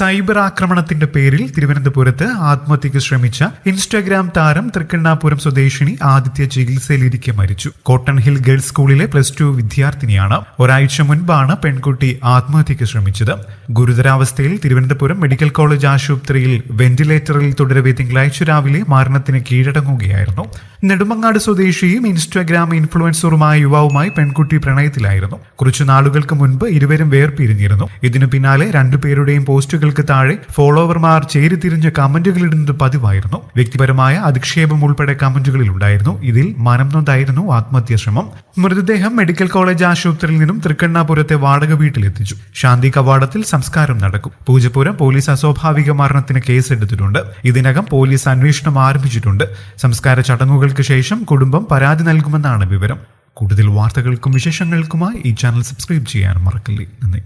Cyber ആക്രമണത്തിന്റെ പേരിൽ തിരുവനന്തപുരത്ത് ആത്മഹത്യക്ക് ശ്രമിച്ച ഇൻസ്റ്റാഗ്രാം താരം തൃക്കണ്ണാപുരം സ്വദേശിനി ആദിത്യ ചികിത്സയിലിരിക്കെ മരിച്ചു. കോട്ടൺ ഹിൽ ഗേൾസ് സ്കൂളിലെ പ്ലസ് ടു വിദ്യാർത്ഥിനിയാണ്. ഒരാഴ്ച മുൻപാണ് പെൺകുട്ടി ആത്മഹത്യക്ക് ശ്രമിച്ചത്. ഗുരുതരാവസ്ഥയിൽ തിരുവനന്തപുരം മെഡിക്കൽ കോളേജ് ആശുപത്രിയിൽ വെന്റിലേറ്ററിൽ തുടരവേ തിങ്കളാഴ്ച രാവിലെ മരണത്തിന് കീഴടങ്ങുകയായിരുന്നു. നെടുമങ്ങാട് സ്വദേശിയും ഇൻസ്റ്റാഗ്രാം ഇൻഫ്ലുവൻസറുമായ യുവാവുമായി പെൺകുട്ടി പ്രണയത്തിലായിരുന്നു. കുറച്ചു നാളുകൾക്ക് മുൻപ് ഇരുവരും വേർപിരിഞ്ഞിരുന്നു. ഇതിനു പിന്നാലെ രണ്ടുപേരുടെയും പോസ്റ്റുകൾക്ക് താഴെ ഫോളോവർമാർ ചേരിതിരിഞ്ഞ് കമന്റുകൾ ഇടുന്നത് പതിവായിരുന്നു. വ്യക്തിപരമായ അധിക്ഷേപം ഉൾപ്പെടെ കമന്റുകളിൽ ഉണ്ടായിരുന്നു. ഇതിൽ മനം നൊന്തായിരുന്നു ആത്മഹത്യാ ശ്രമം. മൃതദേഹം മെഡിക്കൽ കോളേജ് ആശുപത്രിയിൽ നിന്നും തൃക്കണ്ണാപുരത്തെ വാടക വീട്ടിലെത്തിച്ചു. ശാന്തി കവാടത്തിൽ സംസ്കാരം നടക്കും. പൂജപ്പുരം പോലീസ് അസ്വാഭാവിക മരണത്തിന് കേസെടുത്തിട്ടുണ്ട്. ഇതിനകം പോലീസ് അന്വേഷണം ആരംഭിച്ചിട്ടുണ്ട്. സംസ്കാര ചടങ്ങുകൾക്ക് ശേഷം കുടുംബം പരാതി നൽകുമെന്നാണ് വിവരം. കൂടുതൽ വാർത്തകൾക്കും വിശേഷങ്ങൾക്കുമായി ഈ ചാനൽ സബ്സ്ക്രൈബ് ചെയ്യാൻ മറക്കില്ലേ. നന്ദി.